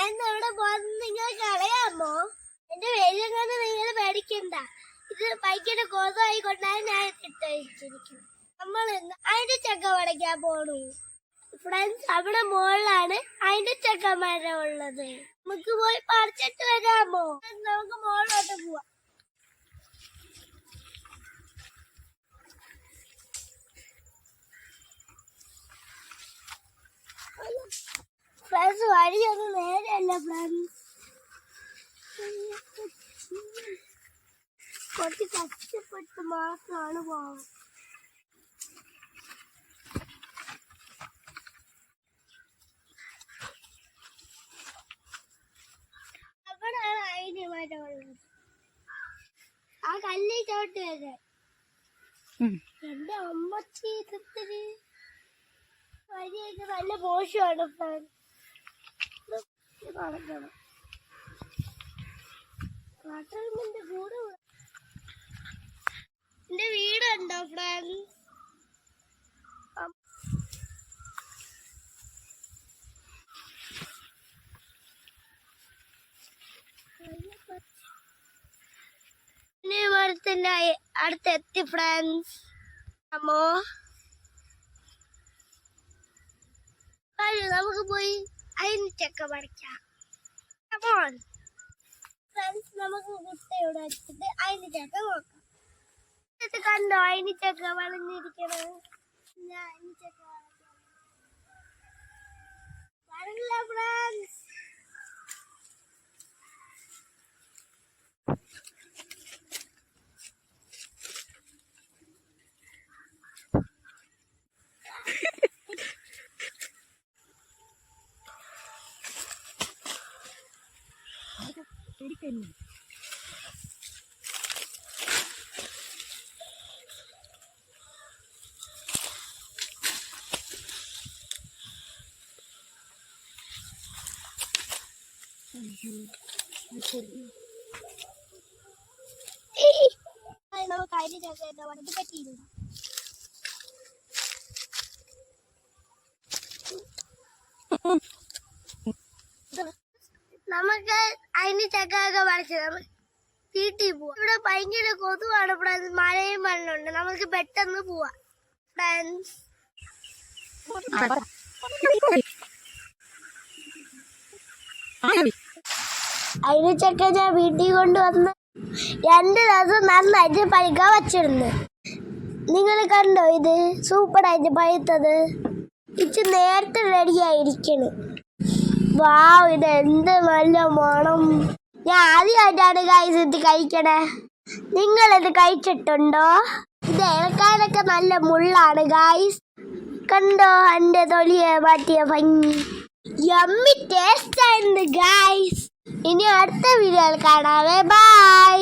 ഞാൻ അവിടെ പോകുന്നത് കളയാമോ അറിയാമോ? എന്റെ പേരും കൊണ്ട് നിങ്ങൾ പേടിക്കണ്ട. ഇത് പൈക്കിന്റെ കോതമായി കൊണ്ടാണ് ഞാൻ ഇട്ടിരിക്കുന്നത് നമ്മൾ അതിന്റെ ചക്ക പടയ്ക്കാൻ പോണു. ഫ്രണ്ട്സ് അവിടെ മുകളിലാണ് അതിന്റെ ചക്കമരം ഉള്ളത്. നമുക്ക് പോയി പറിച്ചിട്ട് വരാമോ? നമുക്ക് മുകളിലോട്ട് പോവാം. ഫ്രണ്ട്സ് വഴിയൊന്നും നേരെയല്ല ഫ്രണ്ട്സ് കുറച്ച് കഷ്ടപ്പെട്ട് മാത്രമാണ് പോകുന്നത് അവിടെയാണ് അതിന് മരമുള്ളത് ആ കല്ലി ചോട്ട് വരെ. എന്റെ അമ്മച്ചി ഇത്തിരി നല്ല മോശമാണ് ഫ്രണ്ട്സ്. കാട്ടറിന്റെ കൂടെ എന്റെ വീടുണ്ടോ ഫ്രണ്ട്സ് അടുത്ത് എത്തി ഫ്രണ്ട്സ് അമ്മോ. നമുക്ക് പോയി. അതിനിട്ടൊക്കെ പറിക്കാം കമോൺ ഫ്രണ്ട്സ് നമുക്ക് കുട്ടയോടെ വെച്ചിട്ട് ചക്ക നോക്കാം. കണ്ടോ? അതിനിട്ടൊക്കെ വളഞ്ഞിരിക്കണത്. ഞാൻ നമുക്ക് അതിനിട്ടൊക്കെ വളരെ പറ്റിയില്ല നമുക്ക് അതിന് ചക്കൊക്കെ വരച്ച് നമുക്ക് വീട്ടിൽ പോവാം. ഇവിടെ ഭയങ്കര കൊതുവാണ് ഇവിടെ. മഴയും മണ്ണുണ്ട് നമുക്ക് പെട്ടെന്ന് പോവാം. ഫ്രണ്ട്സ് അതിന് ചക്ക ഞാൻ വീട്ടിൽ കൊണ്ടുവന്ന് രണ്ട് ദിവസം നന്നായിട്ട് പഴുക്കാൻ വച്ചിരുന്നു. നിങ്ങൾ കണ്ടോ ഇത്? സൂപ്പറായിട്ട് പഴുത്തത്. ഇത് നേരത്തെ റെഡി ആയിരിക്കണ്. വാവ് ഇത് എന്ത് നല്ല മണം. ഞാൻ ആദ്യമായിട്ടാണ് ഗൈസ് ഇത് കഴിക്കണേ. നിങ്ങൾ ഇത് കഴിച്ചിട്ടുണ്ടോ? ഇത് ഇളക്കാനൊക്കെ നല്ല മുള്ളാണ് ഗൈസ് കണ്ടോ? എന്റെ തൊലിയെ മാറ്റിയ ഭംഗി. യമ്മി ടേസ്റ്റ് ആയിരുന്നു ഗൈസ് ഇനി അടുത്ത വീഡിയോയിൽ കാണാവേ. ബൈ